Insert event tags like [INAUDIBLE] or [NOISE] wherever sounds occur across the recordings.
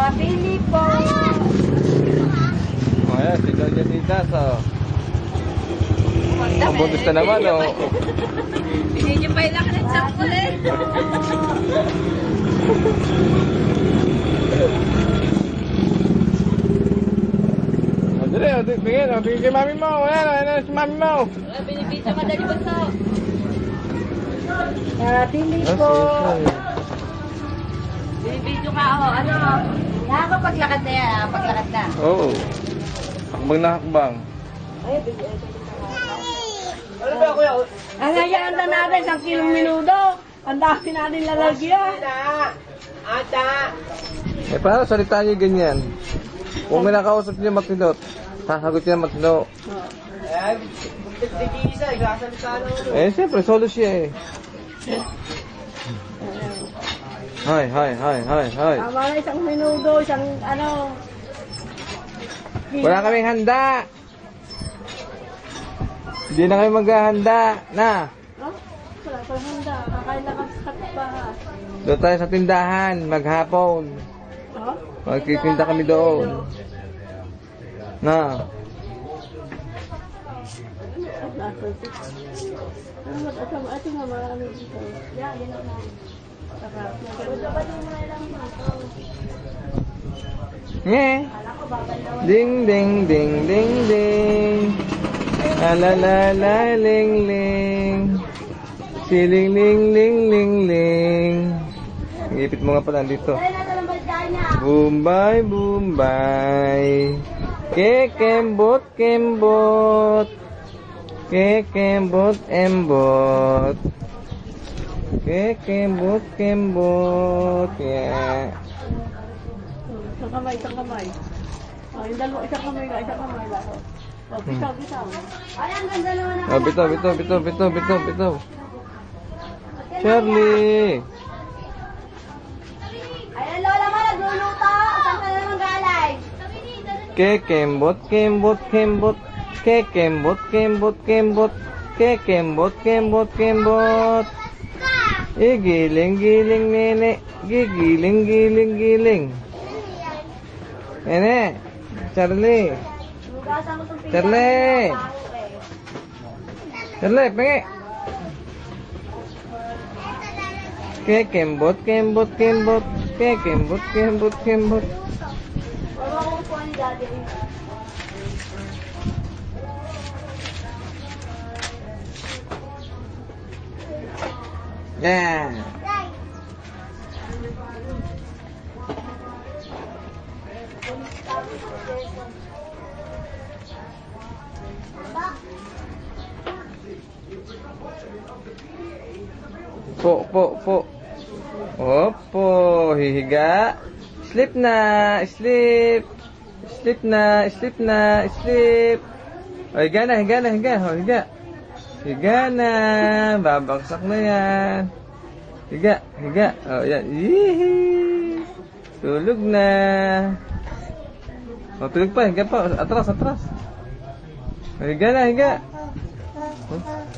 Nabili po. O yan, si Doña Titas, oh. Mabuntis na naman, oh. Hindi pa laki ng chocolate. O, dali, o, tingin, o, tingin kay mami mo. Ayan, o, ayan, si mami mo. Binibisa madali ba sa? Nabili Ah, po. Binibidyo ka ako. Ano? Nakakapaglakad na yan. Nakakapaglakad na. Oo. Hakbang na hakbang. Ang hayaan na natin, isang kilong minuto. Ang dami natin lalagyan. Eh, paano salita niyo ganyan? Kung may nakausap niyo matinot, sasagot niya matino. Eh, siyempre, solo siya eh. Hay, hay, hay, hay, hay. Tama na isang minuto, isang ano. Wala kaming handa. Hindi na kayo maghahanda. Na, Oh, wala pa handa. Kakain lang ang sa pa. doon tayo sa tindahan, maghapon. Oh? Magkikinta kami doon. Na, Ano mag-asama? Ito nga marami dito. Yan, yan ang nge. Ding, ding, ding, ding, ding. La la la la, ling, ling. Siling, ling, ling, ling, ling. Ngipit mo nga pala dito. Bombay, bombay. Kekembot, kembot. Kekembot, embot. Kekembot, kembot. Yeah. Isang kamay, isang kamay. Oh, yung dalawa, isang kamay ka, isang kamay lang. Oh, bitaw, bitaw. Ay, ang ganda naman ang Oh, bitaw, bitaw, bitaw, bitaw, bitaw, bitaw. Charlie! Ayan, Lola mo, nagluluto. Saan ka na naman galay? Kekembot, kembot, kembot. Kekembot, kembot, kembot. Kekembot, kembot, kembot. Igiling, giling, nenek. Gigiling, giling, giling. Nenek. Charlie. Charlie. Charlie, pengen. Oke, kembot, kembot, kembot. Oke, kembot, kembot, kembot. Kalau aku pun jadi ini. Yeah. Po, po, po. Opo, hihiga. Sleep na, sleep. Sleep na, sleep na, sleep. O, higa na, higa na, higa. O, higa. Higa na. Babaksak na yan. Higa, higa. O, yan. Yihi. Tulog na. O, tulog pa, higa pa. Atras, atras. O, higa na, higa. O,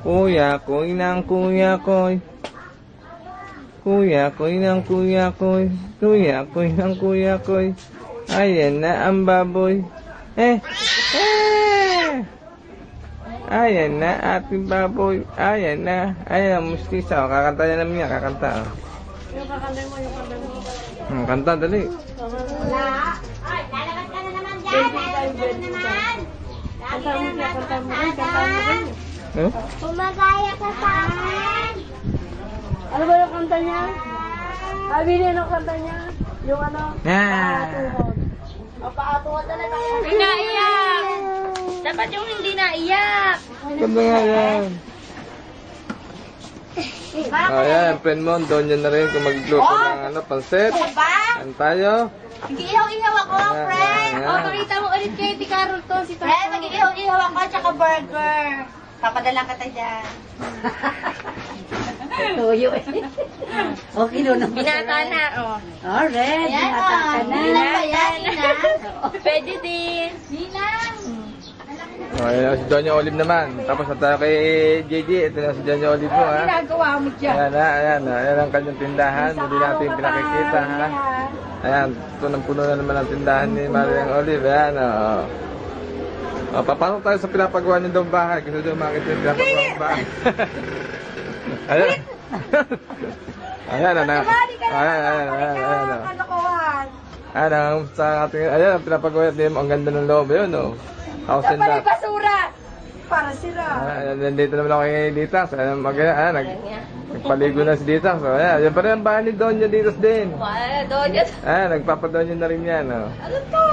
Kuya, koy ng kuya, koy. Kuya, koy ng kuya, koy. Kuya, koy ng kuya, koy. Ayan na ang baboy. Eh, eh. Ayan na ating baboy. Ayan na. Ayan mustisa. O, kakanta niya naman yan. Kakanta. O. Yung kakantay mo, yung kakantay mo. Hmm, kanta, dali. Ay, lalabas ka na naman dyan. Lalabas ka na naman. Kanta mo siya, kanta mo rin, kanta mo rin. Huh? Kumagaya ka sa akin. Ano ba yung kanta niya? Ah, bili ng kanta niya. Yung ano? Ah. Paatuhod. Paatuhod na lang. Dapat yung hindi naiyak. Kanta nga yan. Ayan, friend mo, doon yun na rin kung magluto ng ano, pansit. Ano tayo? Mag-iihaw-ihaw ako, Ayan, friend. ayan. O, pakita mo ulit kay Ate Carol to, si Friend, mag-iihaw-ihaw ako, tsaka burger. Papadala ka tayo dyan. [LAUGHS] Tuyo eh. Okay doon naman. Binata na, oh. Alright, binata ka na. Ninang [LAUGHS] ba yan, Ninang? Pwede din. Ninang. O, ayan si Doña Olive naman. Tapos na tayo kay JJ. Ito na si Doña Olive mo, ha? Ginagawa mo dyan. Ayan na, ayan na. Ayan ang kanyang tindahan. Hindi natin pinakikita, ha? Ayan. Ayan, punong-puno na naman ang tindahan ni Mariang Olive. Ayan, oh. Oh, papasok tayo sa pinapagawa niyo daw bahay. Gusto daw makita yung pinapagawa ng bahay. [LAUGHS] ayan. ayan, ano. Ayan, ayan, ayan, ayan, oh. Kalokohan. Ayan, ang sa ating, ayan, ang pinapagawa niyo. Ang ganda ng loob. Yun, oh. House and lot. basura. Para sila. Ah, nandito naman ako kay Dita. So, ayan, mag, ayan, nag, nagpaligo na si Dita. So, ayan, yan pa rin ang bahay ni Donya Ditos din. Wala, doon yan. Ayan, nagpapadonyo na rin yan, oh. Ano to?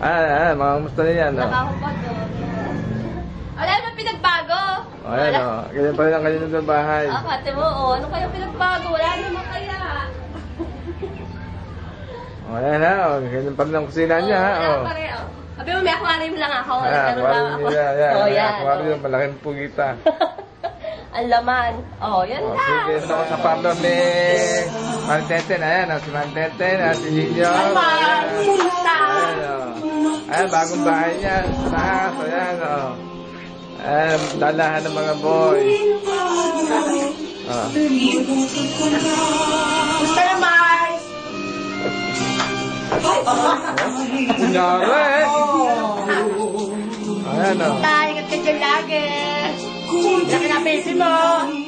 Ayan, ayan, mga kumusta na yan, oh. Nakakapag Wala naman pinagbago. Ayan, oh. Ganyan pa rin ang kanya ng bahay. Ah, kate mo, oh. Ano kaya pinagbago? Wala naman kaya. Oh, ayan, ha, oh. Ganyan pa rin ang kusina niya, ha, Wala oh. pa rin, oh. Sabi mo, may aquarium lang ako. Ayan, Nagkaroon lang ako. niya, ayan. [LAUGHS] Oh, yan. Aquarium, malaking pugita. [LAUGHS] Ang laman. Oh, yan Oh, na. sige, ito ako sa parlo ni Manteten. Ayan, oh, si Manteten, ah, si Ninyo. Ayan, oh. Ayan, bagong bahay niya. Taas, ayan, oh. Ayan, dalahan ng mga boys. Oh. Gusto naman. Kunyari. Ayan, oh. Tayo ka dyan lagi. Laki na peso mo.